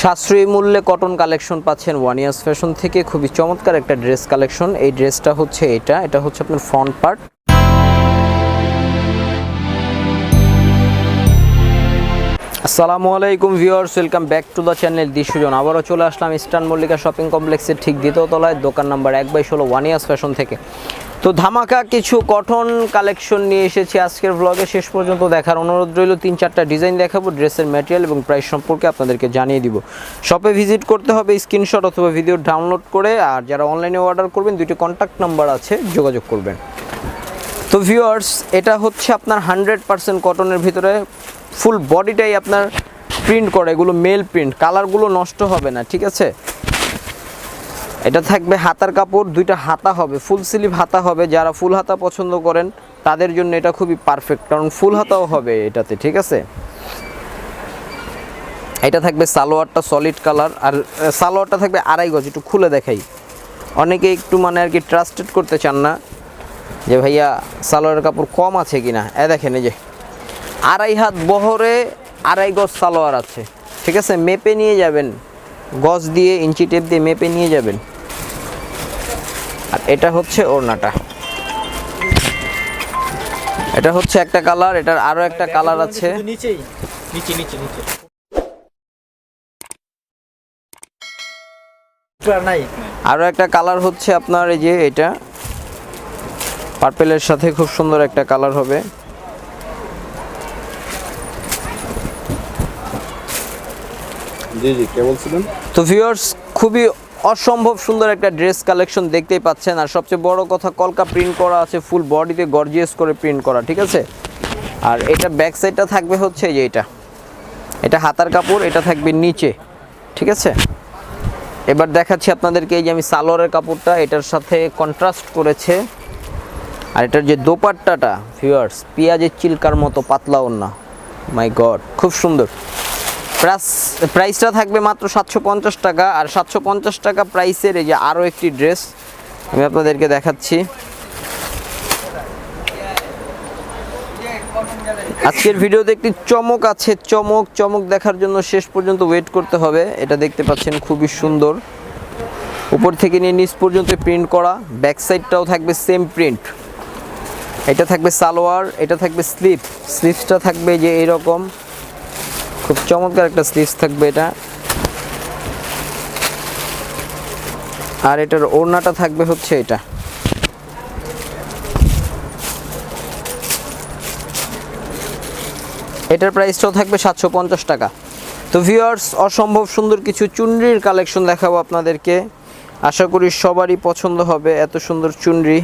সাশ্রয়ী মূল্যে cotton collection পাচ্ছেন ওয়ান ইয়ার্স ফ্যাশন থেকে। খুবই চমৎকার একটা ড্রেস কালেকশন। এই ড্রেসটা হচ্ছে এটা। এটা হচ্ছে আপনার ফ্রন্ট পার্ট। আসসালামু আলাইকুম viewers, welcome back to the channel দৃশ্যজন আবারও চলে আসলাম ইস্টার্ন মল্লিকা শপিং কমপ্লেক্সের ঠিক দ্বিতীয় তলায়, দোকান নাম্বার এক বাই ষোলো ওয়ান ইয়ার্স ফ্যাশন থেকে। তো ধামাকা কিছু কটন কালেকশন নিয়ে এসেছি আজকের ব্লগে শেষ পর্যন্ত দেখার অনুরোধ রইল, তিন চারটা ডিজাইন দেখাবো, ড্রেসের ম্যাটেরিয়াল এবং প্রাইস সম্পর্কে আপনাদেরকে জানিয়ে দিব। শপে ভিজিট করতে হবে স্ক্রিনশট অথবা ভিডিও ডাউনলোড করে, আর যারা অনলাইনে অর্ডার করবেন দুটি কন্ট্যাক্ট নাম্বার আছে, যোগাযোগ করবেন। তো ভিউয়ার্স এটা হচ্ছে আপনার হান্ড্রেড পার্সেন্ট কটনের ভিতরে। ফুল বডিটাই আপনার প্রিন্ট করে, এগুলো মেল প্রিন্ট, কালারগুলো নষ্ট হবে না, ঠিক আছে? এটা থাকবে হাতার কাপড়, দুইটা হাতা হবে, ফুল স্লিভ হাতা হবে, যারা ফুল হাতা পছন্দ করেন, তাদের জন্য এটা খুবই পারফেক্ট কারণ ফুল হাতাও হবে এটাতে, ঠিক আছে? এটা থাকবে সালোয়ারটা সলিড কালার আর সালোয়ারটা থাকবে আড়াই গজ, একটু খুলে দেখাই। অনেকে একটু মানে আর কি ট্রাস্টেড করতে চান না, যে ভাইয়া সালোয়ারের কাপড় কম আছে কিনা। এ দেখেন এই যে আড়াই হাত বহরে আড়াই গজ সালোয়ার আছে। ঠিক আছে? মেপে নিয়ে যাবেন। গজ দিয়ে ইঞ্চি টেপ দিয়ে মেপে নিয়ে যাবেন। আর এটা হচ্ছে ওড়নাটা। এটা হচ্ছে একটা কালার এটার আরও একটা কালার আছে। শুধু নিচেই। নিচে নিচে নিচে। আরও একটা কালার হচ্ছে আপনার এই যে এটা। পার্পেলের সাথে খুব সুন্দর একটা কালার হবে। তো ভিউয়ার্স খুবই অসম্ভব সুন্দর একটা ড্রেস কালেকশন দেখতেই পাচ্ছেন। আর সবচেয়ে বড় কথা, কলকা প্রিন্ট করা আছে ফুল বডিতে গর্জিয়াস করে প্রিন্ট করা, ঠিক আছে? আর এটা ব্যাক সাইডটা থাকবে হচ্ছে যে এটা। এটা হাতার কাপড়, এটা থাকবে নিচে, ঠিক আছে? এবার দেখাচ্ছি আপনাদেরকে এই যে আমি সালোয়ারের কাপড়টা, এটার সাথে কন্ট্রাস্ট করেছে। আর এটার যে দোপাট্টাটা ভিউয়ার্স পেঁয়াজের চিলকার মতো পাতলা ওন্না মাই গড খুব সুন্দর। প্রাইস প্রাইসটা থাকবে মাত্র সাতশো পঞ্চাশ টাকা। আর সাতশো পঞ্চাশ টাকা প্রাইসের এই যে আরও একটি ড্রেস আমি আপনাদেরকে দেখাচ্ছি। আজকের ভিডিওতে একটি চমক আছে। চমক চমক দেখার জন্য শেষ পর্যন্ত ওয়েট করতে হবে। এটা দেখতে পাচ্ছেন খুবই সুন্দর। উপর থেকে নিয়ে নিচ পর্যন্ত প্রিন্ট করা। ব্যাক সাইডটাও থাকবে সেম প্রিন্ট এটা থাকবে সালোয়ার, এটা থাকবে স্লিপ স্লিপসটা থাকবে যে এরকম। খুব চমৎকার একটা স্লিভস থাকবে এটা। আর এটার ওড়নাটা থাকবে হচ্ছে এটা। এটার প্রাইসটাও থাকবে সাতশো পঞ্চাশ টাকা। তো ভিউয়ার্স অসম্ভব সুন্দর কিছু চুনরির কালেকশন দেখাবো আপনাদেরকে। আশা করি সবারই পছন্দ হবে এত সুন্দর চুনরি।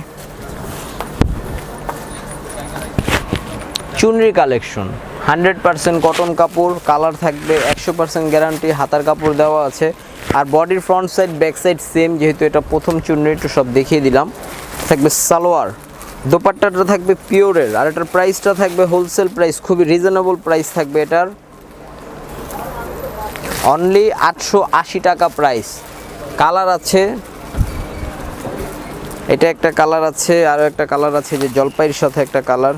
চুনরি কালেকশন। হান্ড্রেড পার্সেন্ট কটন কাপড়, কালার থাকবে, একশো পার্সেন্ট গ্যারান্টি, হাতার কাপড় দেওয়া আছে। আর বডির front side, back side same যেহেতু এটা প্রথম চুনরি, একটু সব দেখিয়ে দিলাম। থাকবে সালোয়ার। দোপাট্টাটা থাকবে পিওরের আর এটার প্রাইসটা থাকবে হোলসেল প্রাইস খুবই রিজনেবল প্রাইস থাকবে এটার। অনলি আটশো আশি টাকা প্রাইস কালার আছে। এটা একটা কালার আছে আরও একটা কালার আছে, যে জলপাইয়ের সাথে একটা কালার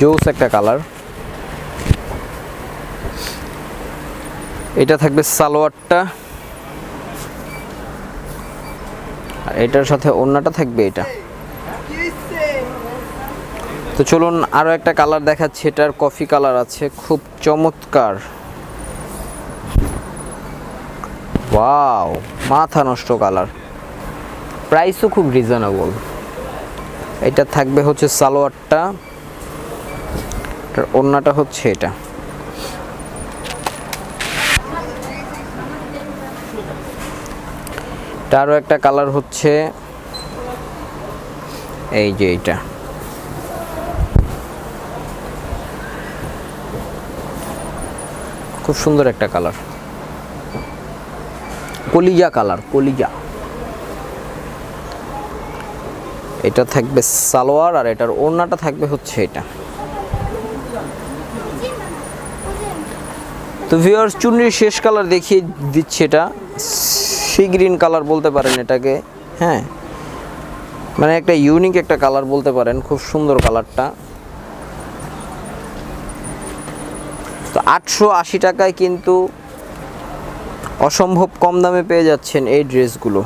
জোস একটা কালার। এটা থাকবে সালোয়ারটা। আর এটার সাথে ওড়নাটা থাকবে এটা। তো চলুন আরও একটা কালার দেখাচ্ছি, এটার কফি কালার আছে, খুব চমৎকার। ওয়াও, মাথা নষ্ট কালার। প্রাইসও খুব রিজনেবল। এটা থাকবে হচ্ছে সালোয়ারটা। এটার ওড়নাটা হচ্ছে এটা। তারও একটা কালার হচ্ছে এই যে এটা খুব সুন্দর একটা কালার। কলিজা কালার, কলিজা। এটা থাকবে সালোয়ার আর এটার ওড়নাটা থাকবে হচ্ছে এটা। তো ভিওর চুনরির শেষ কালার দেখিয়ে দিচ্ছে এটা। সি গ্রিন কালার বলতে পারেন এটাকে হ্যাঁ। মানে একটা ইউনিক একটা কালার বলতে পারেন, খুব সুন্দর কালারটা তো আটশো আশি টাকায় কিন্তু অসম্ভব কম দামে পেয়ে যাচ্ছেন এই ড্রেসগুলো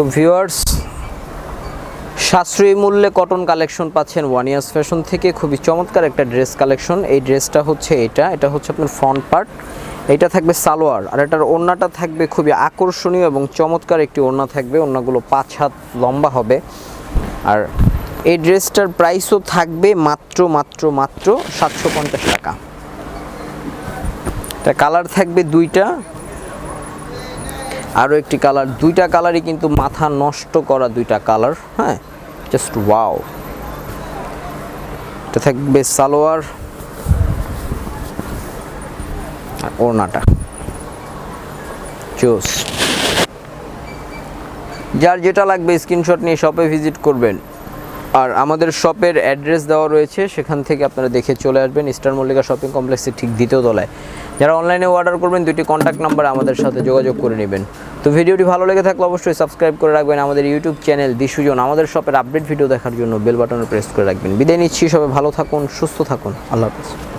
তো ভিউয়ার্স সাশ্রয়ী মূল্যে কটন কালেকশন পাচ্ছেন ওয়ান ইয়ার্স ফ্যাশন থেকে। খুবই চমৎকার একটা ড্রেস কালেকশন এই ড্রেসটা হচ্ছে এটা। এটা হচ্ছে আপনার ফ্রন্ট পার্ট এটা থাকবে সালোয়ার। আর এটার ওড়নাটা থাকবে খুবই আকর্ষণীয় এবং চমৎকার একটি ওড়না থাকবে। ওড়নাগুলো পাঁচ হাত লম্বা হবে। আর এই ড্রেসটার প্রাইসও থাকবে মাত্র মাত্র মাত্র সাতশো পঞ্চাশ টাকা। এটা কালার থাকবে দুইটা। আরও একটি কালার, দুইটা কালারই কিন্তু মাথা নষ্ট করা দুইটা কালার হ্যাঁ? জাস্ট ওয়াও এটা থাকবে সালোয়ার আর ওড়নাটা। জোস যার যেটা লাগবে স্ক্রিনশট নিয়ে শপে ভিজিট করবেন। আর আমাদের শপের অ্যাড্রেস দেওয়া রয়েছে, সেখান থেকে আপনারা দেখে চলে আসবেন। ইস্টার মল্লিকা শপিং কমপ্লেক্সের ঠিক দ্বিতীয় তলায়। যারা অনলাইনে অর্ডার করবেন দুটি কন্ট্যাক্ট নাম্বার আমাদের সাথে যোগাযোগ করে নেবেন। তো ভিডিওটি ভালো লেগে থাকলে অবশ্যই সাবস্ক্রাইব করে রাখবেন আমাদের ইউটিউব চ্যানেল দিশুজন। আমাদের শপের আপডেট ভিডিও দেখার জন্য বেল বাটনে প্রেস করে রাখবেন। বিদায় নিচ্ছি, সবাই ভালো থাকুন, সুস্থ থাকুন। আল্লাহ হাফেজ।